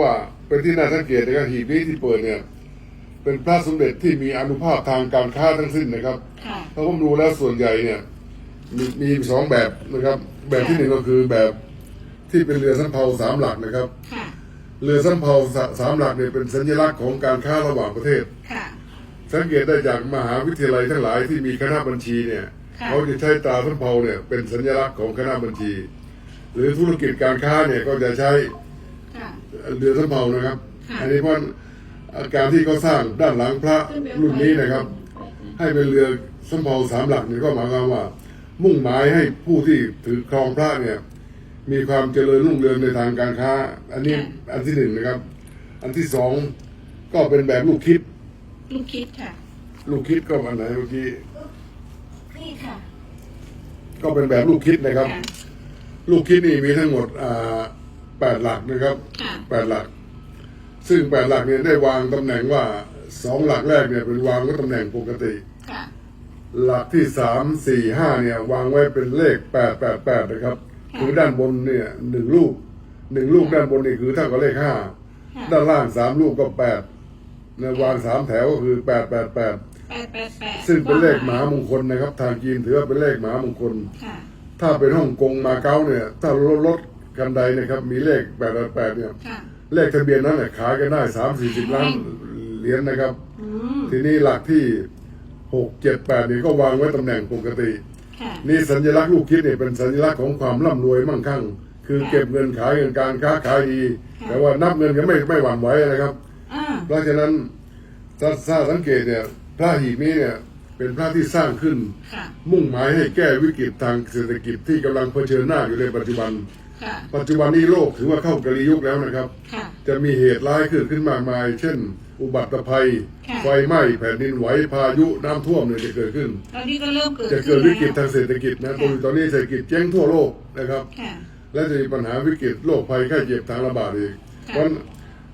ว่าเป็นที่น่าสังเกตนะครับหีบนี้ที่เปิดเนี่ย เป็นพระสมเด็จที่มีอานุภาพทางการค้าทั้งสิ้นนะครับค่ะถ้าผมดูแล้วส่วนใหญ่เนี่ย มีมีสองแบบนะครับ แบบที่หนึ่งก็คือแบบที่เป็นเรือสำเภาสามหลักนะครับค่ะเรือสำเภาสสามหลักเนี่ยเป็นสัญลักษณ์ของการค้าระหว่างประเทศค่ะสังเกตได้จากมหาวิทยาลัยทั้งหลายที่มีคณะบัญชีเนี่ยค่ะเขาจะใช้ตราสำเภาเนี่ยเป็นสัญลักษณ์ของคณะบัญชี หรือธุรกิจการค้าเนี่ยก็จะใช้ค่ะ เรือสำเภานะครับ ค่ะอันนี้เพราะอาการที่เขาสร้างด้านหลังพระรุ่นนี้นะครับ ให้เป็นเรือสำเภาสามหลักเนี่ยก็หมายความว่า มุ่งหมายให้ผู้ที่ถือครองพระเนี่ย มีความเจริญรุ่งเรืองในทางการค้า อันนี้อันที่หนึ่งนะครับ อันที่สองก็เป็นแบบลูกคิด ลูกคิดค่ะ ลูกคิดก็อันไหนเมื่อกี้นี่ค่ะก็เป็นแบบลูกคิดนะครับ ค่ะ ลูกคิดนี่มีทั้งหมดอ่า แปดหลักนะครับค่ะแปดหลัก ซึ่งแปดหลักเนี่ยได้วางตำแหน่งว่าสองหลักแรกเนี่ยเป็นวางไว้ตำแหน่งปกติ ค่ะหลักที่สามสี่ห้าเนี่ยวางไว้เป็นเลขแปดแปดแปดนะครับค่ะคือด้านบนเนี่ยหนึ่งลูกหนึ่งลูกด้านบนนี่คือเท่ากับเลขห้าค่ะด้านล่างสามลูกก็แปดเนี่ยวางสามแถวก็คือแปดแปดแปดแปดแปดแปดซึ่งเป็นเลขมหามงคลนะครับ ทางจีนถือว่าเป็นเลขมหามงคล ค่ะ ถ้าเป็นฮ่องกงมาเก๊าเนี่ย ถ้ารถรถ คันใดนะครับมีเลขแปดแปดเนี่ยค่ะ เลขทะเบียนนั้นเนี่ยขายกันได้สามสี่สิบล้านเหรียญนะครับ อืม ทีนี้หลักที่หกเจ็ดแปดนี่ก็วางไว้ตำแหน่งปกติ ค่ะ นี่สัญลักษณ์ลูกคิดเนี่ยเป็นสัญลักษณ์ของความร่ำรวยมั่งคั่ง คือเก็บเงินขายเงินการค้าขายดีค่ะแต่ว่านับเงินก็ไม่ไม่หวั่นไหวนะครับ อ่า เพราะฉะนั้นถ้าถ้าสังเกตเนี่ยพระหีบนี้เนี่ยเป็นพระที่สร้างขึ้น ค่ะ มุ่งหมายให้แก้วิกฤตทางเศรษฐกิจที่กำลังเผชิญหน้าอยู่ในปัจจุบัน ค่ะปัจจุบันนี้โลกถือว่าเข้ากลียุคแล้วนะครับ ค่ะจะมีเหตุร้ายเกิดขึ้นมากมาย เช่น อุบัติภัย ค่ะไฟไหม้แผ่นดินไหวพายุน้ำท่วมเนี่ยจะเกิดขึ้น ตอนนี้ก็เริ่มเกิดจะขึ้นเกิดวิกฤตแล้ทางเศรษฐกิจนะค่ะตรงตอนนี้เศรษฐกิจเจ๊งทั่วโลกนะครับ ค่ะ และจะมีปัญหาวิกฤตโรคภัยไข้เจ็บทางระบาดอีกค่ะเพราะ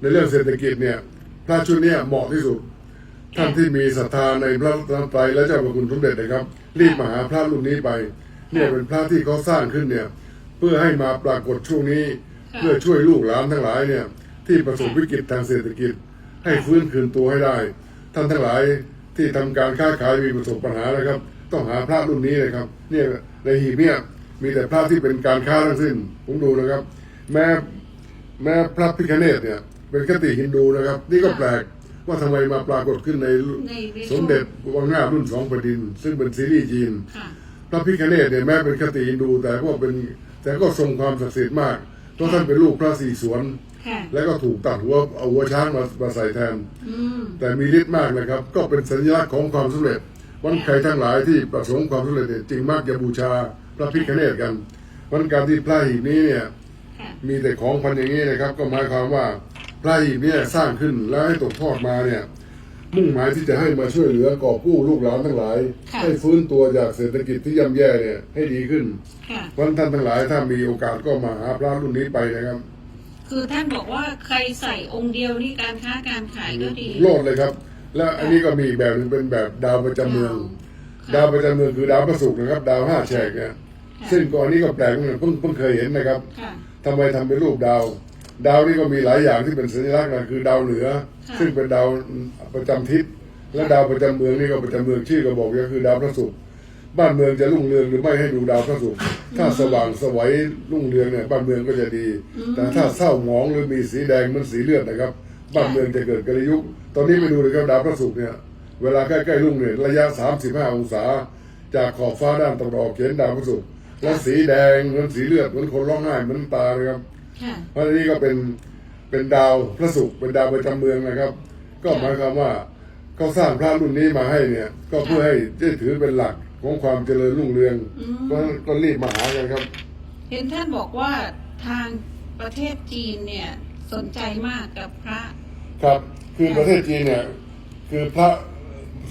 ในเรื่องเศรษฐกิจเนี่ยพระชุดเนี้เหมาะที่สุดท่านที่มีศรัทธาในพระรัตนตรัยและเจ้าพระคุณสมเด็จนะครับ รีบมาหาพระรุ่นนี้ไป เนี่ยเป็นพระที่เขาสร้างขึ้นเนี่ย เพื่อให้มาปรากฏช่วงนี้ค่ะเพื่อช่วยลูกหลานทั้งหลายเนี่ยที่ประสบวิกฤตทางเศรษฐกิจ ให้ฟื้นคืนตัวให้ได้ ท่านทั้งหลายที่ทำการค้าขายมีประสบปัญหานะครับ ต้องหาพระรุ่นนี้นะครับเนี่ยในหีบเนี่ยมีแต่พระที่เป็นการค้าทั้งสิ้นผมดูนะครับ แม้แม้พระพิฆเนศเนี่ยเป็นคติฮินดูนะครับ นี่ก็แปลกว่าทำไมมาปรากฏขึ้นในในในสมเด็จวังหน้ารุ่นสองแผ่นดิน ซึ่งเป็นซีรีส์จีนค่ะพระพิฆเนศเนี่ยแม้เป็นคติฮินดูแต่ก็เป็น แต่ก็ทรงความศักดิ์สิทธิ์มากเพราะท่านเป็นลูกพระศรีสวน ค่ะแล้วก็ถูกตัดหัวเอาหัวช้างมามาใส่แทน อืม แต่มีฤทธิ์มากนะครับ ก็เป็นสัญลักษณ์ของความสำเร็จ วันใครทั้งหลายที่ประสงค์ความสำเร็จเนี่ยจึงมักจะบูชาพระพิฆเนศกัน วันการที่พระหีบนี้เนี่ยค่ะ มีแต่ของพันอย่างนี้นะครับ ก็หมายความว่าพระหีบเนี่ยสร้างขึ้นแล้วให้ตกทอดมาเนี่ย มุ่งหมายที่จะให้มาช่วยเหลือกอบกู้ลูกหลานทั้งหลาย ค่ะ ให้ฟื้นตัวจากเศรษฐกิจที่ย่ำแย่เนี่ยให้ดีขึ้นค่ะ เพราะฉะนั้นท่านทั้งหลายถ้ามีโอกาสก็มาหาพระรุ่นนี้ไปนะครับคือท่านบอกว่าใครใส่องค์เดียวนี่การค้าการขายก็ดีโลดเลยครับ และอันนี้ก็มีอีกแบบหนึงเป็นแบบดาวประจำเมืองค่ะดาวประจำเมืองคือดาวพระศุกร์นะครับ ดาวห้าแฉกเนี่ยค่ะซึ่งก่อนนี้ก็แปลกเหมือนกันเพิ่งเพิ่งเคยเห็นนะครับค่ะ ทำไมทำเป็นรูปดาว ดาวนี่ก็มีหลายอย่างที่เป็นสัญลักษณ์นะคือดาวเหนือค่ะซึ่งเป็นดาวประจำทิศและดาวประจำเมืองนี่ก็ประจำเมืองชื่อก็บอกก็คือดาวพระศุกร์บ้านเมืองจะรุ่งเรืองหรือไม่ให้ดูดาวพระศุกร์ถ้าสว่างสวัยรุ่งเรืองเนี่ยบ้านเมืองก็จะดี แต่ถ้าเศร้าหมองหรือมีสีแดงเหมันสีเลือดนะครับ บ้านเมืองจะเกิดกระยุกตอนนี้ไปดูเลยครับดาวพระศุกร์เนี่ยเวลาใกล้ๆรุ่งเนี่ยระยะ 35 องศา จากขอบฟ้าด้านตะวันออกเห็นดาวพระศุกร์และสีแดงเหมือนสีเลือดเหมือนคนร้องไห้เหมือนน้ำตาเลยครับ ค่ะ เพราะอันนี้ก็เป็นเป็นดาวพระศุกร์เป็นดาวประจำเมืองนะครับ ก็หมายความว่าเขาสร้างพระรุ่นนี้มาให้เนี่ย ก็เพื่อให้ได้ถือเป็นหลักของความเจริญรุ่งเรืองอืม เพราะฉะนั้นก็รีบมาหากันครับ เห็นท่านบอกว่าทางประเทศจีนเนี่ยสนใจมากกับพระ ครับคือประเทศจีนเนี่ยคือพระ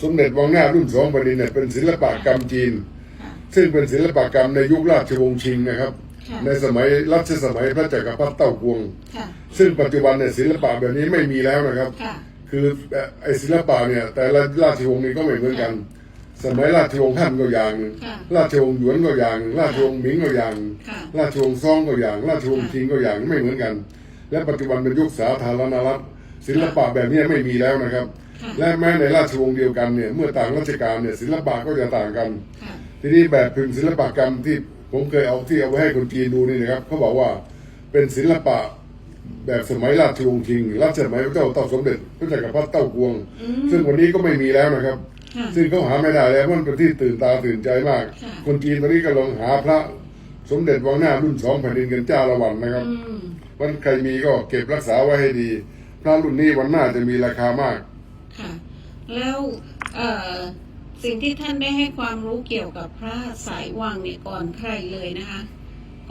สมเด็จวังหน้ารุ่นสองแผ่นดินเนี่ยเป็นศิลปกรรมจีน ค่ะ ซึ่งเป็นศิลปกรรมในยุคราชวงศ์ชิงนะครับค่ะ ในสมัยรัชสมัยพระจักรพรรดิเต้ากวง ค่ะ ซึ่งปัจจุบันเนี่ยศิลปะแบบนี้ไม่มีแล้วนะครับ ค่ะ คือไอ้ศิลปะเนี่ย แต่ละราชวงศ์นี้ก็ไม่เหมือนกัน สมัยราชวงศ์ฮั่นก็อย่างหนึ่งค่ะราชวงศ์หยวนก็อย่างหนึ่งราชวงศ์หมิงก็อย่างหนึ่งค่ะราชวงศ์ซ่องก็อย่าง ราชวงศ์ชิงก็อย่างไม่เหมือนกัน และปัจจุบันเป็นยุคสาธารณรัฐศิลปะแบบนี้ไม่มีแล้วนะครับ ค่ะและแม้ในราชวงศ์เดียวกันเนี่ยเมื่อต่างราชการเนี่ยศิลปะก็จะต่างกัน ค่ะ ทีนี้แบบพิมพ์ศิลปกรรมที่ ผมเคยเอาที่เอาไว้ให้คนจีนดูนี่นะครับเขาบอกว่าเป็นศิลปะแบบสมัยราชวงศ์ชิงรัชสมัยพระเจ้าเต้าสมเด็จพระจักรพรรดิเต้ากวงอืมซึ่งวันนี้ก็ไม่มีแล้วนะครับค่ะซึ่งเขาหาไม่ได้แล้วมันเป็นที่ตื่นตาตื่นใจมากค่ะคนจีนตอนนี้ก็ลองหาพระสมเด็จวังหน้ารุ่นสองแผ่นดินกันเจ้าละวันนะครับอืมวันใครมีก็เก็บรักษาไว้ให้ดี พระรุ่นนี้วันหน้าจะมีราคามากค่ะแล้วเอ่อ สิ่งที่ท่านได้ให้ความรู้เกี่ยวกับพระสายวังเนี่ยก่อนใครเลยนะคะ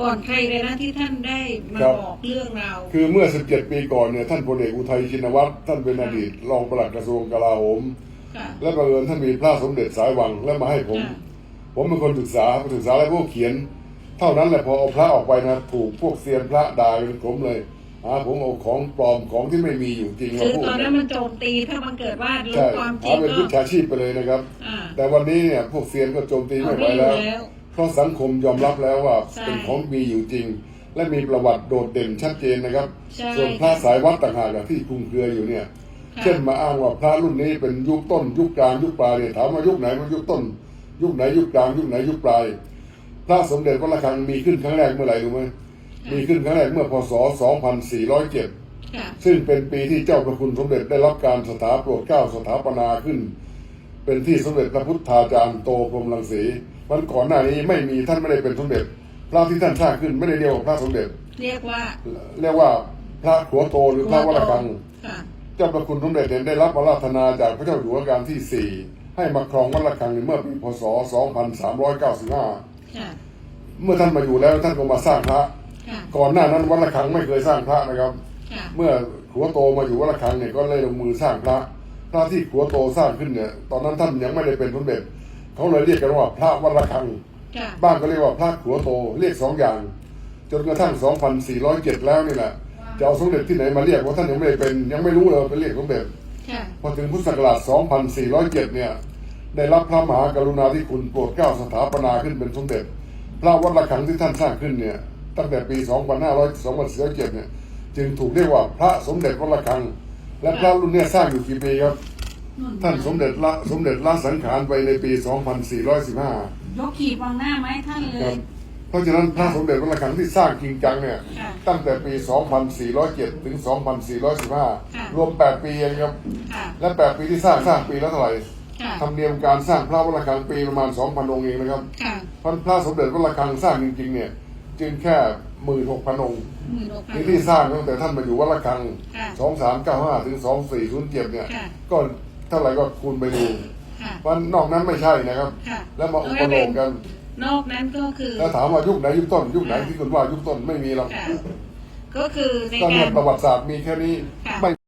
ก่อนใครเลยนะที่ท่านได้มาครับ บอกเรื่องราวคือเมื่อ 17 ปีก่อนเนี่ยท่านพลเอกอุทัยชินวัตรท่านเป็นอดีตรองปลัดกระทรวงกลาโหม ค่ะ และบังเอิญท่านมีพระสมเด็จสายวังแล้วมาให้ผม ค่ะ ผมเป็นคนศึกษาศึกษาแล้วพวกเขียน เท่านั้นแหละพอเอาพระออกไปนะถูกพวกเซียนพระด่าเป็นผมเลย หาผมเอาของปลอมของที่ไม่มีอยู่จริงมาคือพูดตอนนั้นมันโจมตีถ้ามันเกิดว่ารู้ใช่ความจริหางเป็นก็วิชาชีพไปเลยนะครับ อ่า แต่วันนี้เนี่ยพวกเซียนก็โจมตีเอาไม่ไหวไม่อยู่แล้วแล้วเพราะสังคมยอมรับแล้วว่าใช่เป็นของมีอยู่จริง และมีประวัติโดดเด่นชัดเจนนะครับ ใช่ส่วนพระสายวัดต่างหากอะที่คลุมเครืออยู่เนี่ย ค่ะ เช่นมาอ้างว่าพระรุ่นนี้เป็นยุคต้น ยุคกลางยุคปลายเนี่ยถามว่ายุคไหนมันยุคต้น ยุคไหนยุคกลางยุคไหนยุคปลาย พระสมเด็จวัดระฆังมีขึ้นครั้งแรกเมื่อไหร่รู้ไหม มีขึ้นครั้งแรกเมื่อพศ 2407ค่ะซึ่งเป็นปีที่เจ้าพระคุณสมเด็จได้รับการสถาโปรดเกล้าสถาปนาขึ้น เป็นที่สมเด็จพระพุทธาจารย์โตพรหมรังสีมันก่อนหน้านี้ไม่มีท่านไม่ได้เป็นสมเด็จ พระที่ท่านสร้างขึ้นไม่ได้เรียกว่าพระสมเด็จ เรียกว่า เรียกว่าพระขัวโตหรือพระวัดระฆังค่ะเจ้าพระคุณสมเด็จเนี่ยได้รับอาราธนาจากพระเจ้าอยู่หัวรัชกาลที่สี่ให้มาครองวัดระฆังในเมื่อปีพศ 2395ค่ะเมื่อท่านมาอยู่แล้วท่านก็มาสร้างพระค่ะ ก่อนหน้านั้นวัดระฆังไม่เคยสร้างพระนะครับค่ะเมื่อขัวโตมาอยู่วัดระฆังเนี่ยก็เลยลงมือสร้างพระพระที่ขัวโตสร้างขึ้นเนี่ยตอนนั้นท่านยังไม่ได้เป็นสมเด็จเขาเลยเรียกกันว่าพระวัดระฆังค่ะบ้างก็เรียกว่าพระขัวโตเรียกสองอย่าง จนกระทั่ง 2407 แล้วนี่แหละจะเอาสมเด็จที่ไหนมาเรียกว่าท่านยังไม่ได้เป็นยังไม่รู้เลยว่าเป็นเรียกสมเด็จค่ะพอถึงพุทธศักราช 2407 เนี่ยได้รับพระมหากรุณาธิคุณโปรดเกล้าสถาปนาขึ้นเป็นสมเด็จ พระวัดระฆังที่ท่านสร้างขึ้นเนี่ย ตั้งแต่ปี 2500 2407เนี่ยจึงถูกเรียกว่าพระสมเด็จวัดระฆัง และพระรุ่นเนี้สร้างอยู่กี่ปีครับ ท่านสมเด็จละสมเด็จละสังขารไปในปี 2415 ยกขีดวางหน้าไหมท่านเลครัยบเพราะฉะนั้นพระสมเด็จวัดระฆังที่สร้างจริงจังเนี่ยค่ะตั้งแต่ปี 2407 ถึงค่ะ2415 รวม 8 ปีเองครับค่ะและ 8 ปีที่สร้างสร้างปีละเท่าไหร่ค่ะธรรมเนียมการสร้างพระวัดระฆังปีประมาณ 2,000องค์เองนะครับค่ะเพราะพระสมเด็จวัดระฆังสร้างจริงๆเนี่ย จึงแค่หมื่นหกพันองค์หมื่นหกพันที่ที่สร้างตั้งแต่ท่านมาอยู่วัดระฆังค่ะ2395ถึง2407เนี่ย ค่ะ ก็เท่าไหร่ก็คูณไปดูค่ะ เพราะนอกนั้นไม่ใช่นะครับ ค่ะแล้วมาอุปโลกกัน นอกนั้นก็คือ แล้วถามว่ายุคไหนยุคต้น ยุคไหนที่คุณว่ายุคต้นไม่มีหรอกค่ะ ก็คือในก็กาเนี่ยร ประวัติศาสตร์มีแค่นี้ค่ะ ไม่